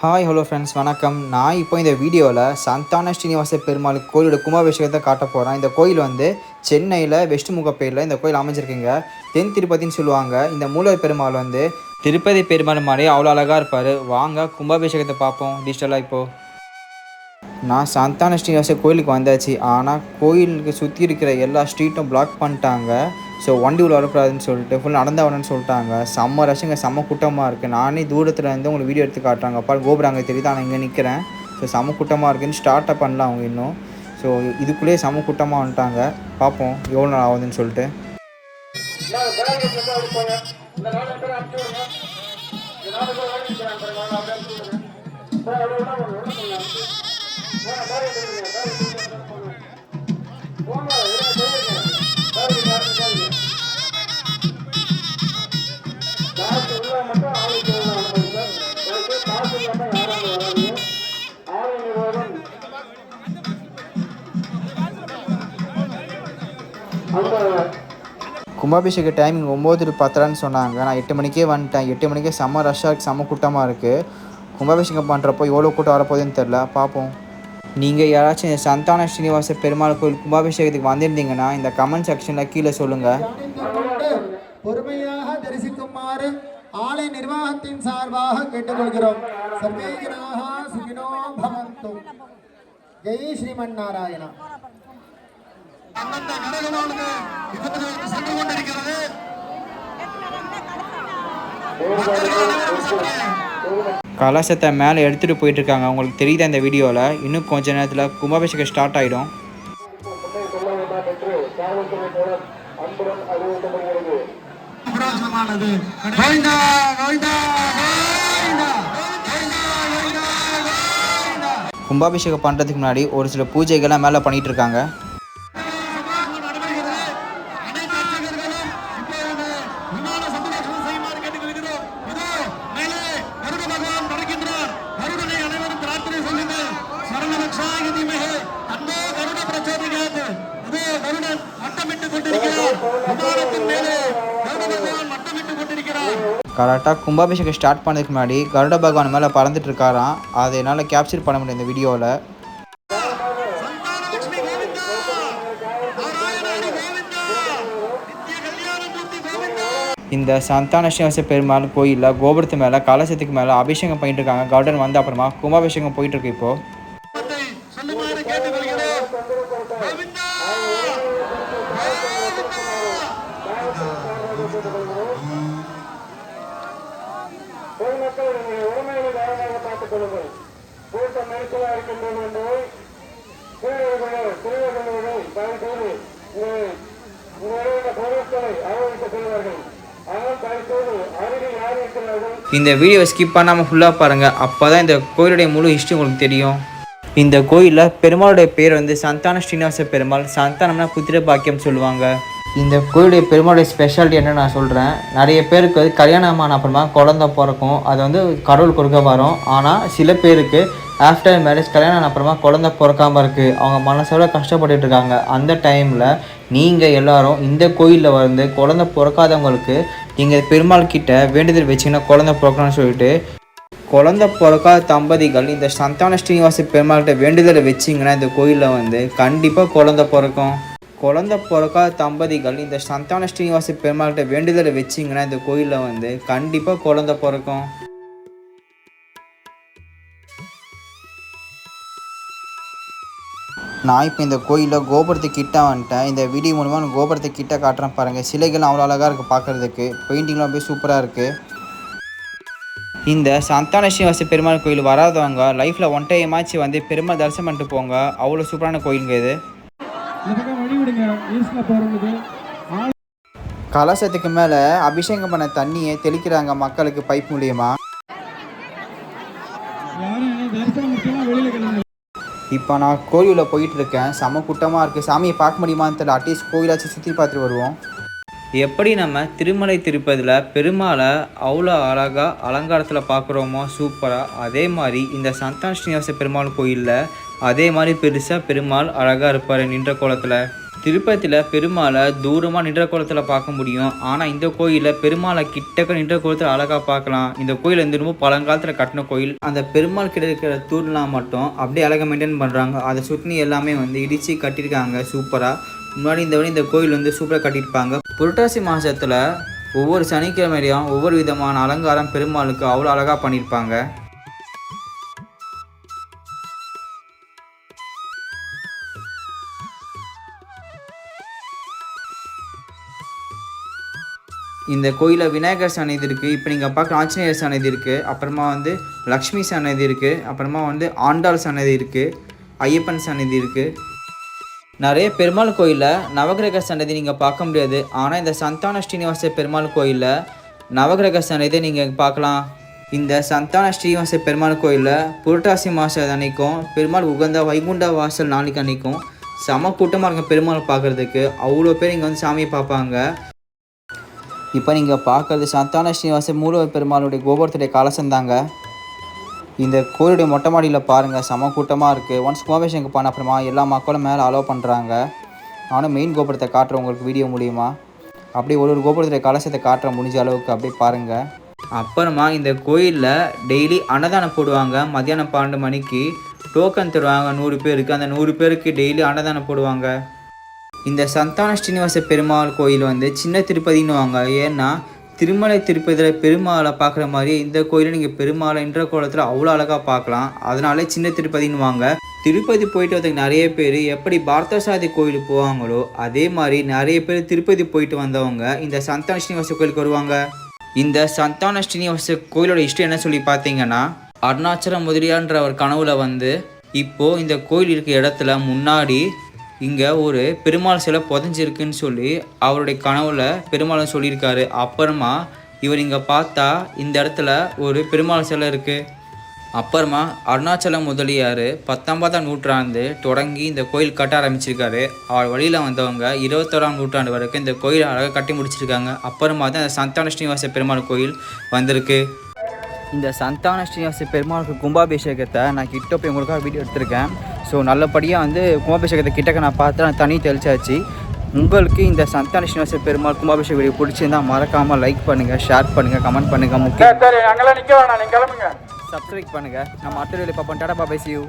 Hi hello friends வணக்கம். நான் இப்போ இந்த வீடியோவில் சந்தான ஸ்ரீனிவாச பெருமாள் கோயிலோட கும்பாபிஷேகத்தை காட்ட போகிறேன் இந்த கோயில் வந்து சென்னையில் வெஸ்ட் முகப்பேரில் இந்த கோயில் அமைஞ்சிருக்குங்க. தென் திருப்பதின்னு சொல்லுவாங்க. இந்த மூலவர் பெருமாள் வந்து திருப்பதி பெருமாள் மாதிரி அவ்வளோ அழகாக இருப்பார். வாங்க கும்பாபிஷேகத்தை பார்ப்போம். டிஜிட்டலாக இப்போது நான் சந்தான ஸ்ரீனிவாச கோயிலுக்கு வந்தாச்சு. ஆனால் கோயிலுக்கு சுற்றி இருக்கிற எல்லா ஸ்ட்ரீட்டும் பிளாக் பண்ணிட்டாங்க. ஸோ வண்டி உள்ள வரக்கூடாதுன்னு சொல்லிட்டு ஃபுல் நடந்த வரணும்னு சொல்லிட்டாங்க. செம்ம ரஷுங்க செம்ம கூட்டமாக இருக்குது நானே தூரத்தில் இருந்து உங்களுக்கு வீடியோ எடுத்து காட்டுறாங்க. அப்பா கோபுரம் அங்கே தெரியுது? நான் இங்கே நிற்கிறேன் ஸோ செம்ம கூட்டமாக இருக்குன்னு ஸ்டார்ட் அப் அவங்க இன்னும். ஸோ இதுக்குள்ளேயே செம்ம கூட்டமாக வந்துட்டாங்க. பார்ப்போம் எவ்வளோ நாள் ஆகுதுன்னு சொல்லிட்டு. கும்பாபிஷேக டைமிங் ஒம்பது டு பத்தரைன்னு சொன்னாங்க. நான் எட்டு மணிக்கே வந்துட்டேன். எட்டு மணிக்கே செம்ம ரஷ்ஷாக இருக்குது செம்ம கூட்டமாக இருக்குது கும்பாபிஷேகம் பண்ணுறப்போ எவ்வளோ கூட்டம் வரப்போகுதுன்னு தெரில பார்ப்போம். நீங்கள் யாராச்சும் இந்த சந்தான ஸ்ரீனிவாச பெருமாள் கோயில் கும்பாபிஷேகத்துக்கு வந்திருந்தீங்கன்னா இந்த கமெண்ட் செக்ஷனில் கீழே சொல்லுங்கள் பொறுமையாக தரிசிக்குமாறு ஆலய நிர்வாகத்தின் சார்பாக கேட்டுக்கொள்கிறோம். சர்வே ஜனாக சுகினோ பவந்து. ஜெய் ஸ்ரீமன் நாராயணா அந்தந்த கடைகளோடு இப்போது சென்று கொண்டிருக்கிறது. கலசத்தை மேலே எடுத்துகிட்டு போயிட்டுருக்காங்க. உங்களுக்கு தெரியுது இந்த வீடியோவில் இன்னும் கொஞ்ச நேரத்தில் கும்பாபிஷேகம் ஸ்டார்ட் ஆகிடும் கோவிந்தா கோவிந்தா கும்பாபிஷேகம் பண்ணுறதுக்கு முன்னாடி ஒரு சில பூஜைகள்லாம் மேலே பண்ணிகிட்டு கரெக்டாக கும்பாபிஷேகம் ஸ்டார்ட் பண்ணதுக்கு முன்னாடி கருட பகவான் மேலே பறந்துட்டு இருக்காராம். அதை என்னால் கேப்சர் பண்ண முடியும் இந்த வீடியோவில் இந்த சந்தான ஸ்ரீவாச பெருமாள் கோயிலில் கோபுரத்து மேலே கலசத்துக்கு மேலே அபிஷேகம் பண்ணிட்டு இருக்காங்க. கருடன் வந்த அப்புறமா கும்பாபிஷேகம் போயிட்டு இருக்கு இப்போது நாமத்தை மக்கள் கேட்டுக்கொள்கிறோம் உங்களுடைய உரிமைகளை கவனமாக பார்த்துக் கொள்ளுங்கள். கூட்டம் நெரிசலாக இருக்கின்றது என்பதை சிறியவர்கள் சிறியவர்கள் தயவு செய்து உங்களுடைய பொருட்களை அனுபவிக்க செல்வார்கள் இந்த வீடியோ ஸ்கிப் பண்ணாமல் ஃபுல்லாக பாருங்கள் அப்போ தான் இந்த கோயிலுடைய முழு ஹிஸ்ட்ரி உங்களுக்கு தெரியும். இந்த கோயிலில் பெருமாளுடைய பேர் வந்து சந்தான ஸ்ரீனிவாச பெருமாள். சந்தானம்னா புத்திர பாக்கியம் சொல்லுவாங்க. இந்த கோயிலுடைய பெருமாளுடைய ஸ்பெஷாலிட்டி என்ன நான் சொல்கிறேன் நிறைய பேருக்கு வந்து கல்யாணம் ஆன அப்புறமா குழந்தை பிறக்கும். அது வந்து கடவுள் கொடுக்க வரும். ஆனால் சில பேருக்கு ஆஃப்டர் மேரேஜ் கல்யாணம் ஆன அப்புறமா குழந்தை பிறக்காமல் இருக்குது அவங்க மனசோட கஷ்டப்பட்டுட்டு இருக்காங்க. அந்த டைமில் நீங்கள் எல்லாரும் இந்த கோயிலில் வந்து குழந்தை பிறக்காதவங்களுக்கு நீங்கள் பெருமாள் கிட்ட வேண்டுதல் வச்சிங்கன்னா குழந்தை பிறக்கணும்னு சொல்லிட்டு குழந்தை பிறக்காத தம்பதிகள் இந்த சந்தான ஸ்ரீனிவாச பெருமாள்கிட்ட வேண்டுதலை வச்சிங்கன்னா இந்த கோயிலில் வந்து கண்டிப்பாக குழந்தை பிறக்கும். குழந்தை பிறக்காத தம்பதிகள் இந்த சந்தான ஸ்ரீனிவாச பெருமாள்கிட்ட வேண்டுதலை வச்சிங்கன்னா இந்த கோயிலில் வந்து கண்டிப்பாக குழந்தை பிறக்கும். நான் இப்போ இந்த கோயிலில் கோபுரத்துக்கு கிட்ட வந்துட்டேன். இந்த வீடியோ மூலமாக நான் கோபுரத்துக்கு கிட்ட காட்டுறேன் பாருங்கள் சிலைகள் அவ்வளோ அழகாக இருக்குது பார்க்குறதுக்கு பெயிண்டிங்லாம் அப்படியே சூப்பராக இருக்குது இந்த சந்தான ஸ்ரீனிவாச பெருமாள் கோயில் வராதவங்க லைஃப்பில் ஒன் டைமாச்சு வந்து பெருமாள் தரிசனம் பண்ணிட்டு போங்க. அவ்வளோ சூப்பரான கோயிலுங்க இது. வழி விடுங்க ஈஸ்டில் போகிறவங்களுக்கு கலசத்துக்கு மேலே அபிஷேகம் பண்ண தண்ணியை தெளிக்கிறாங்க மக்களுக்கு பைப் மூலியமா. இப்போ நான் கோயிலில் போயிட்டு இருக்கேன் செம கூட்டமாக இருக்குது சாமியை பார்க்க முடியுமான்னு தெரியல. அட்லீஸ்ட் கோயிலாச்சும் சுற்றி பார்த்துட்டு வருவோம். எப்படி நம்ம திருமலை திருப்பதியில் பெருமாளை அவ்வளோ அழகாக அலங்காரத்தில் பார்க்குறோமோ சூப்பராக அதே மாதிரி இந்த சந்தான ஸ்ரீனிவாச பெருமாள் கோயிலில் அதே மாதிரி பெருசாக பெருமாள் அழகாக இருப்பார் நின்ற கோலத்தில். திருப்பதியில் பெருமாளை தூரமாக நின்ற கோலத்தில் பார்க்க முடியும். ஆனால் இந்த கோயிலில் பெருமாளை கிட்டக்க நின்ற கோலத்தில் அழகாக பார்க்கலாம். இந்த கோயில் வந்து ரொம்ப பழங்காலத்தில் கட்டின கோயில். அந்த பெருமாள் கிட்ட இருக்கிற தூண்லாம் மட்டும் அப்படியே அழகாக மெயின்டைன் பண்ணுறாங்க அதை சுற்றி எல்லாமே வந்து இடித்து கட்டியிருக்காங்க. சூப்பராக முன்னாடி இந்த வழி இந்த கோயில் வந்து சூப்பராக கட்டியிருப்பாங்க. புரட்டாசி மாதத்தில் ஒவ்வொரு சனிக்கிழமையிலையும் ஒவ்வொரு விதமான அலங்காரம் பெருமாளுக்கு அவ்வளோ அழகாக பண்ணியிருப்பாங்க. இந்த கோயிலில் விநாயகர் சன்னதி இருக்குது இப்போ நீங்கள் பார்க்குற ஆஞ்சநேயர் சன்னதி இருக்குது அப்புறமா வந்து லக்ஷ்மி சன்னதி இருக்குது அப்புறமா வந்து ஆண்டாள் சன்னதி இருக்குது ஐயப்பன் சன்னதி இருக்குது நிறைய பெருமாள் கோயிலில் நவகிரக சன்னதி நீங்கள் பார்க்க முடியாது. ஆனால் இந்த சந்தான ஸ்ரீனிவாச பெருமாள் கோயிலில் நவகிரக சன்னதி நீங்கள் பார்க்கலாம். இந்த சந்தான ஸ்ரீனிவாச பெருமாள் கோயிலில் புரட்டாசி மாதம் அன்னைக்கும் பெருமாள் உகந்த வைகுண்ட வாசல் நாளைக்கு அன்னைக்கும் செம கூட்டமாக இருக்கும் பெருமாள் பார்க்குறதுக்கு. அவ்வளோ பேர் இங்கே வந்து சாமியை பார்ப்பாங்க. இப்போ நீங்கள் பார்க்குறது சந்தான ஸ்ரீனிவாச மூலவர் பெருமாளுடைய கோபுரத்துடைய கலசம் தாங்க. இந்த கோயிலுடைய மொட்டை மாடியில் பாருங்கள் செம கூட்டமாக இருக்குது ஒன்ஸ் கும்பாபிஷேகம் பண்ண அப்புறமா எல்லா மக்களும் மேலே அலோவ் பண்ணுறாங்க நானும் மெயின் கோபுரத்தை காட்டுறேன் உங்களுக்கு வீடியோ மூலியமாக அப்படியே ஒரு ஒரு கோபுரத்துடைய கலசத்தை காட்டுற முடிஞ்ச அளவுக்கு அப்படியே பாருங்கள் அப்புறமா இந்த கோயிலில் டெய்லி அன்னதானம் போடுவாங்க. மத்தியானம் பன்னெண்டு மணிக்கு டோக்கன் தருவாங்க நூறு பேருக்கு. அந்த நூறு பேருக்கு டெய்லி அன்னதானம் போடுவாங்க. இந்த சந்தான ஸ்ரீனிவாச பெருமாள் கோயில் வந்து சின்ன திருப்பதின்னுவாங்க ஏன்னா திருமலை திருப்பதியில் பெருமாளை பார்க்குற மாதிரி இந்த கோயிலை நீங்கள் பெருமாளை என்ற கோலத்தில் அவ்வளோ அழகாக பார்க்கலாம். அதனாலே சின்ன திருப்பதின்னுவாங்க திருப்பதி போயிட்டு வரதுக்கு நிறைய பேர் எப்படி பார்த்தசாதி கோயிலுக்கு போவாங்களோ அதே மாதிரி நிறைய பேர் திருப்பதி போயிட்டு வந்தவங்க இந்த சந்தான ஸ்ரீனிவாச கோயிலுக்கு வருவாங்க. இந்த சந்தான ஸ்ரீனிவாச கோயிலோட இஷ்டம் என்ன சொல்லி பார்த்தீங்கன்னா அருணாச்சல முதலியான்ற ஒரு கனவுல வந்து இப்போ இந்த கோயில் இருக்க இடத்துல முன்னாடி இங்கே ஒரு பெருமாள் சிலை புதஞ்சிருக்குன்னு சொல்லி அவருடைய கனவுல பெருமாள் சொல்லியிருக்காரு. அப்புறமா இவர் இங்கே பார்த்தா இந்த இடத்துல ஒரு பெருமாள் சிலை இருக்குது அப்புறமா அருணாச்சல முதலியார் பத்தொன்பதாம் நூற்றாண்டு தொடங்கி இந்த கோயில் கட்ட ஆரம்பிச்சிருக்காரு. அவர் வழியில் வந்தவங்க இருபத்தோராம் நூற்றாண்டு வரைக்கும் இந்த கோயிலை அழகாக கட்டி முடிச்சிருக்காங்க. அப்புறமா தான் அந்த சந்தான ஸ்ரீனிவாச பெருமாள் கோயில் வந்திருக்கு. இந்த சந்தான ஸ்ரீனிவாச பெருமாளுக்கு கும்பாபிஷேகத்தை நான் கிட்ட போய் உங்களுக்காக வீடியோ எடுத்திருக்கேன். ஸோ நல்லபடியாக வந்து கும்பாபிஷேகத்தை கிட்டக்க நான் பார்த்து நான் தண்ணி தெளிச்சாச்சு. உங்களுக்கு இந்த சந்தான ஸ்ரீனிவாச பெருமாள் கும்பாபிஷேக வீடியோ பிடிச்சிருந்தா மறக்காமல் லைக் பண்ணுங்கள் ஷேர் பண்ணுங்கள் கமெண்ட் பண்ணுங்கள் முக்கியம் சப்ஸ்கிரைப் பண்ணுங்கள் நம்ம அடுத்த வீடியோவில் பார்ப்போம். Tata பாபை C you